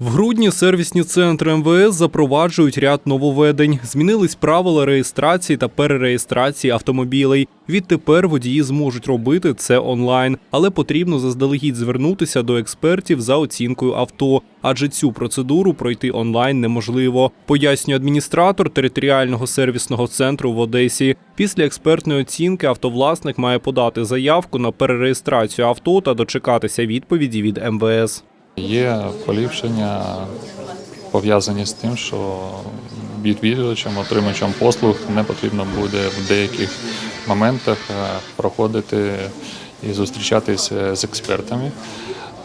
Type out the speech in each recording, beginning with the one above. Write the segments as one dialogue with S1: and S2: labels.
S1: В грудні сервісні центри МВС запроваджують ряд нововведень. Змінились правила реєстрації та перереєстрації автомобілей. Відтепер водії зможуть робити це онлайн, але потрібно заздалегідь звернутися до експертів за оцінкою авто, адже цю процедуру пройти онлайн неможливо. Пояснює адміністратор територіального сервісного центру в Одесі. Після експертної оцінки автовласник має подати заявку на перереєстрацію авто та дочекатися відповіді від МВС.
S2: Є поліпшення пов'язані з тим, що відвідувачам, отримачам послуг не потрібно буде в деяких моментах е, проходити і зустрічатися з експертами.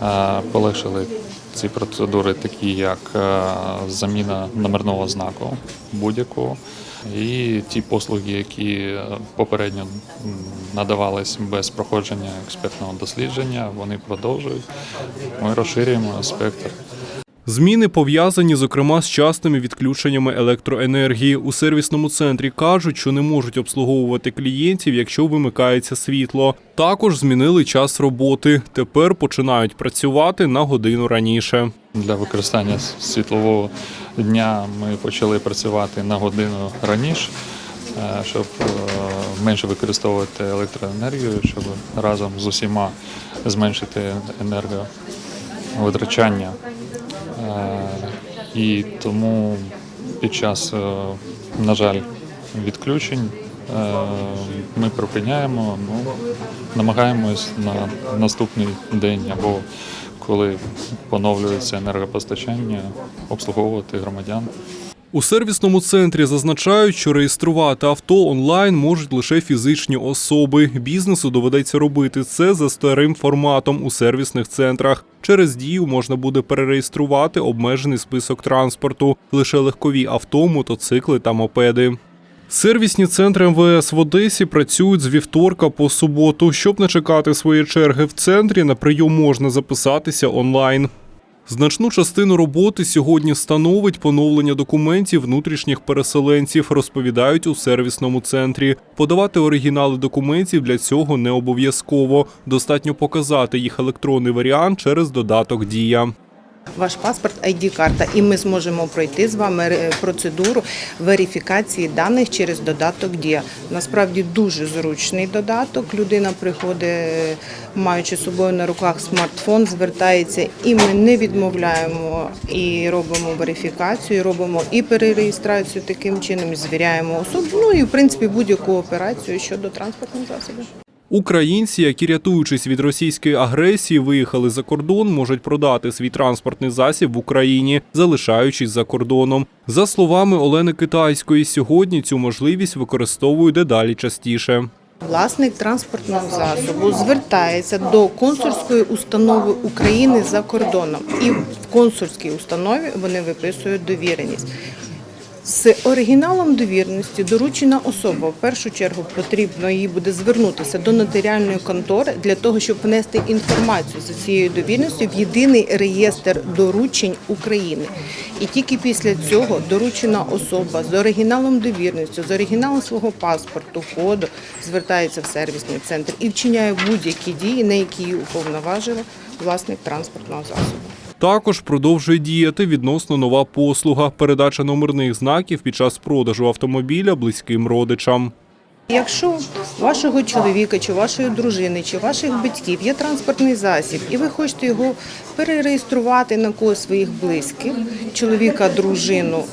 S2: Е, Полегшили ці процедури, такі як е, заміна номерного знаку будь-якого. І ті послуги, які попередньо надавались без проходження експертного дослідження, вони продовжують. Ми розширюємо спектр.
S1: Зміни пов'язані, зокрема, з частими відключеннями електроенергії. У сервісному центрі кажуть, що не можуть обслуговувати клієнтів, якщо вимикається світло. Також змінили час роботи. Тепер починають працювати на годину раніше.
S2: Для використання світлового дня ми почали працювати на годину раніше, е, щоб е, менше використовувати електроенергію, щоб разом з усіма зменшити енерговитрачання. Е, І тому під час, е, на жаль, відключень е, ми припиняємо, ну, намагаємось на наступний день або коли поновлюється енергопостачання, обслуговувати громадян.
S1: У сервісному центрі зазначають, що реєструвати авто онлайн можуть лише фізичні особи. Бізнесу доведеться робити це за старим форматом у сервісних центрах. Через дію можна буде перереєструвати обмежений список транспорту, лише легкові авто, мотоцикли та мопеди. Сервісні центри МВС в Одесі працюють з вівторка по суботу. Щоб не чекати свої черги в центрі, на прийом можна записатися онлайн. Значну частину роботи сьогодні становить поновлення документів внутрішніх переселенців, розповідають у сервісному центрі. Подавати оригінали документів для цього не обов'язково. Достатньо показати їх електронний варіант через додаток Дія.
S3: Ваш паспорт, ID-карта, і ми зможемо пройти з вами е, процедуру верифікації даних через додаток Дія. Насправді дуже зручний додаток. Людина приходить, е, маючи з собою на руках смартфон, звертається, і ми не відмовляємо і робимо верифікацію, і робимо і перереєстрацію таким чином, і звіряємо особу. Ну і в принципі будь-яку операцію щодо транспортних засобів.
S1: Українці, які рятуючись від російської агресії, виїхали за кордон, можуть продати свій транспортний засіб в Україні, залишаючись за кордоном. За словами Олени Китайської, сьогодні цю можливість використовують дедалі частіше.
S3: Власник транспортного засобу звертається до консульської установи України за кордоном, і в консульській установі вони виписують довіреність. З оригіналом довіреності доручена особа в першу чергу потрібно їй буде звернутися до нотаріальної контори для того, щоб внести інформацію за цією довіреністю в єдиний реєстр доручень України. І тільки після цього доручена особа з оригіналом довірності, з оригіналом свого паспорту, коду звертається в сервісний центр і вчиняє будь-які дії, на які її уповноважила власник транспортного засобу.
S1: Також продовжує діяти відносно нова послуга передача номерних знаків під час продажу автомобіля близьким родичам.
S3: Якщо вашого чоловіка, чи вашої дружини, чи ваших батьків є транспортний засіб, і ви хочете його перереєструвати на когось своїх близьких, чоловіка, дружину,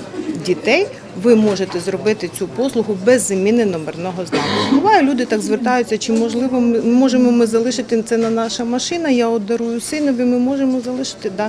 S3: дітей, ви можете зробити цю послугу без заміни номерного знаку. Буває, люди так звертаються, чи можливо ми можемо ми залишити це на наша машина. Я от дарую синові, ми можемо залишити. Да.